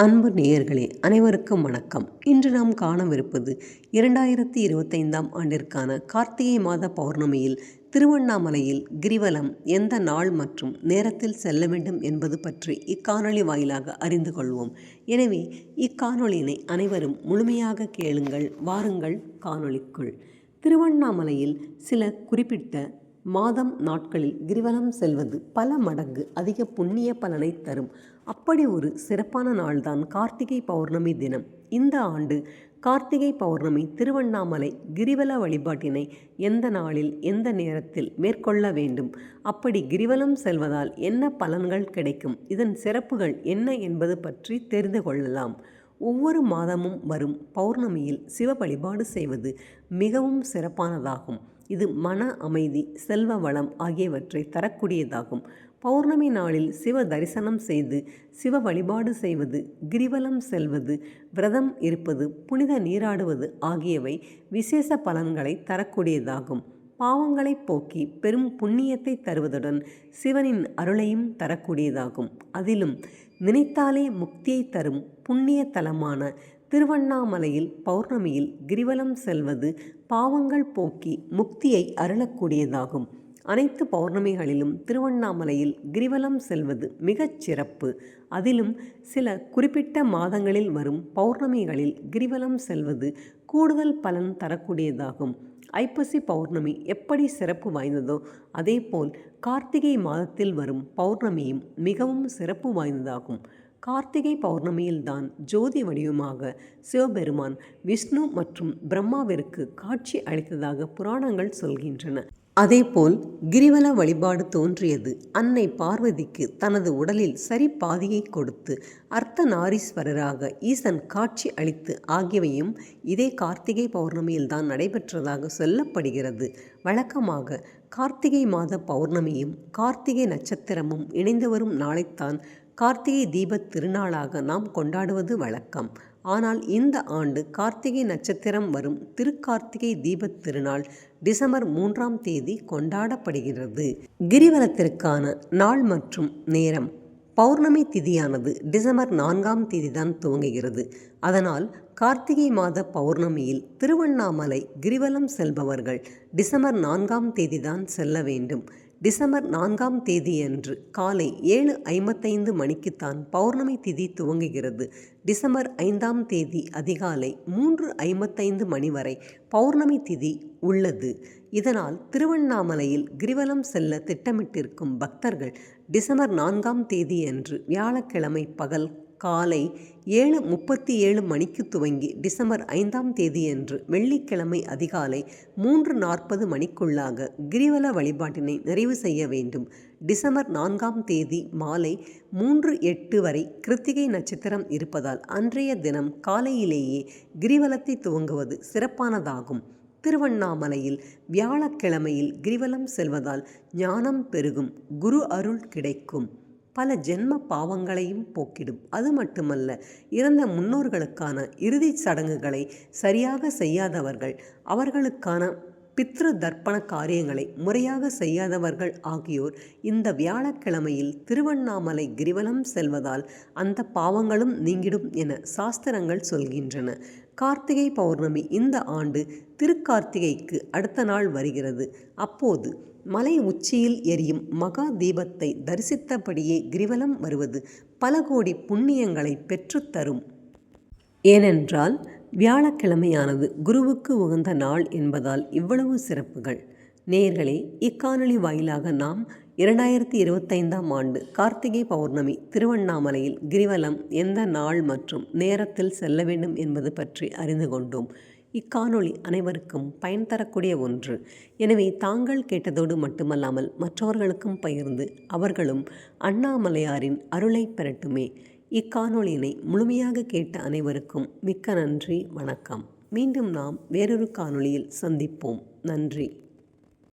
அன்பு நேயர்களே அனைவருக்கும் வணக்கம். இன்று நாம் காணவிருப்பது இரண்டாயிரத்தி இருபத்தைந்தாம் ஆண்டிற்கான கார்த்திகை மாத பௌர்ணமியில் திருவண்ணாமலையில் கிரிவலம் எந்த நாள் மற்றும் நேரத்தில் செல்ல வேண்டும் என்பது பற்றி இக்காணொளி வாயிலாக அறிந்து கொள்வோம். எனவே இக்காணொளியினை அனைவரும் முழுமையாக கேளுங்கள் வாருங்கள் காணொளிக்குள். திருவண்ணாமலையில் சில குறிப்பிட்ட மாதம் நாட்களில் கிரிவலம் செல்வது பல மடங்கு அதிக புண்ணிய பலனை தரும். அப்படி ஒரு சிறப்பான நாள்தான் கார்த்திகை பௌர்ணமி தினம். இந்த ஆண்டு கார்த்திகை பௌர்ணமி திருவண்ணாமலை கிரிவல வழிபாட்டினை எந்த நாளில் எந்த நேரத்தில் மேற்கொள்ள வேண்டும்? அப்படி கிரிவலம் செல்வதால் என்ன பலன்கள் கிடைக்கும்? இதன் சிறப்புகள் என்ன என்பது பற்றி தெரிந்து கொள்ளலாம். ஒவ்வொரு மாதமும் வரும் பௌர்ணமியில் சிவ வழிபாடு செய்வது மிகவும் சிறப்பானதாகும். இது மன அமைதி செல்வ வளம் ஆகியவற்றை தரக்கூடியதாகும். பௌர்ணமி நாளில் சிவ தரிசனம் செய்து சிவ வழிபாடு செய்வது கிரிவலம் செல்வது விரதம் இருப்பது புனித நீராடுவது ஆகியவை விசேஷ பலன்களை தரக்கூடியதாகும். பாவங்களை போக்கி பெரும் புண்ணியத்தை தருவதுடன் சிவனின் அருளையும் தரக்கூடியதாகும். அதிலும் நினைத்தாலே முக்தியை தரும் புண்ணிய தலமான திருவண்ணாமலையில் பௌர்ணமியில் கிரிவலம் செல்வது பாவங்கள் போக்கி முக்தியை அருளக்கூடியதாகும். அனைத்து பௌர்ணமிகளிலும் திருவண்ணாமலையில் கிரிவலம் செல்வது மிகச் சிறப்பு. அதிலும் சில குறிப்பிட்ட மாதங்களில் வரும் பௌர்ணமிகளில் கிரிவலம் செல்வது கூடுதல் பலன் தரக்கூடியதாகும். ஐப்பசி பௌர்ணமி எப்படி சிறப்பு வாய்ந்ததோ அதேபோல் கார்த்திகை மாதத்தில் வரும் பௌர்ணமியும் மிகவும் சிறப்பு வாய்ந்ததாகும். கார்த்திகை பௌர்ணமியில்தான் ஜோதி வடிவமாக சிவபெருமான் விஷ்ணு மற்றும் பிரம்மாவிற்கு காட்சி அளித்ததாக புராணங்கள் சொல்கின்றன. அதேபோல் கிரிவல வழிபாடு தோன்றியது. அன்னை பார்வதிக்கு தனது உடலில் சரி பாதியை கொடுத்து அர்த்த நாரீஸ்வரராக ஈசன் காட்சி அளித்து ஆகியவையும் இதே கார்த்திகை பௌர்ணமியில்தான் நடைபெற்றதாக சொல்லப்படுகிறது. வழக்கமாக கார்த்திகை மாத பௌர்ணமியும் கார்த்திகை நட்சத்திரமும் இணைந்து வரும் நாளைத்தான் கார்த்திகை தீபத் திருநாளாக நாம் கொண்டாடுவது வழக்கம். ஆனால் இந்த ஆண்டு கார்த்திகை நட்சத்திரம் வரும் திருக்கார்த்திகை தீபத் திருநாள் டிசம்பர் மூன்றாம் தேதி கொண்டாடப்படுகிறது. கிரிவலத்திற்கான நாள் மற்றும் நேரம். பௌர்ணமி திதியானது டிசம்பர் நான்காம் தேதி தான் துவங்குகிறது. அதனால் கார்த்திகை மாத பௌர்ணமியில் திருவண்ணாமலை கிரிவலம் செல்பவர்கள் டிசம்பர் நான்காம் தேதி தான் செல்ல வேண்டும். டிசம்பர் நான்காம் தேதியன்று காலை ஏழு ஐம்பத்தைந்து மணிக்குத்தான் பௌர்ணமி திதி துவங்குகிறது. டிசம்பர் ஐந்தாம் தேதி அதிகாலை மூன்று ஐம்பத்தைந்து மணி வரை பௌர்ணமி திதி உள்ளது. இதனால் திருவண்ணாமலையில் கிரிவலம் செல்ல திட்டமிட்டிருக்கும் பக்தர்கள் டிசம்பர் நான்காம் தேதியன்று வியாழக்கிழமை பகல் காலை ஏழு முப்பத்தி ஏழு மணிக்கு துவங்கி டிசம்பர் ஐந்தாம் தேதியன்று வெள்ளிக்கிழமை அதிகாலை மூன்று நாற்பது மணிக்குள்ளாக கிரிவல வழிபாட்டினை நிறைவு செய்ய வேண்டும். டிசம்பர் நான்காம் தேதி மாலை மூன்று எட்டு வரை கிருத்திகை நட்சத்திரம் இருப்பதால் அன்றைய தினம் காலையிலேயே கிரிவலத்தை துவங்குவது சிறப்பானதாகும். திருவண்ணாமலையில் வியாழக்கிழமையில் கிரிவலம் செல்வதால் ஞானம் பெருகும் குரு அருள் கிடைக்கும். பல ஜென்ம பாவங்களையும் போக்கிடும். அது மட்டுமல்ல இறந்த முன்னோர்களுக்கான இறுதிச் சடங்குகளை சரியாக செய்யாதவர்கள் அவர்களுக்கான பித்ரு தர்ப்பண காரியங்களை முறையாக செய்யாதவர்கள் ஆகியோர் இந்த வியாழக்கிழமையில் திருவண்ணாமலை கிரிவலம் செல்வதால் அந்த பாவங்களும் நீங்கிடும் என சாஸ்திரங்கள் சொல்கின்றன. கார்த்திகை பௌர்ணமி இந்த ஆண்டு திருக்கார்த்திகைக்கு அடுத்த நாள் வருகிறது. அப்போது மலை உச்சியில் எரியும் மகா தீபத்தை தரிசித்தபடியே கிரிவலம் வருவது பல கோடி புண்ணியங்களை பெற்றுத்தரும். ஏனென்றால் வியாழக்கிழமையானது குருவுக்கு உகந்த நாள் என்பதால் இவ்வளவு சிறப்புகள். நேர்களே இக்காணொலி வாயிலாக நாம் இரண்டாயிரத்தி இருபத்தைந்தாம் ஆண்டு கார்த்திகை பௌர்ணமி திருவண்ணாமலையில் கிரிவலம் எந்த நாள் மற்றும் நேரத்தில் செல்ல வேண்டும் என்பது பற்றி அறிந்து கொண்டோம். இக்காணொளி அனைவருக்கும் பயன் தரக்கூடிய ஒன்று. எனவே தாங்கள் கேட்டதோடு மட்டுமல்லாமல் மற்றவர்களுக்கும் பகிர்ந்து அவர்களும் அண்ணாமலையாரின் அருளை பெறட்டுமே. இக்காணொளியினை முழுமையாக கேட்ட அனைவருக்கும் மிக்க நன்றி வணக்கம். மீண்டும் நாம் வேறொரு காணொளியில் சந்திப்போம். நன்றி.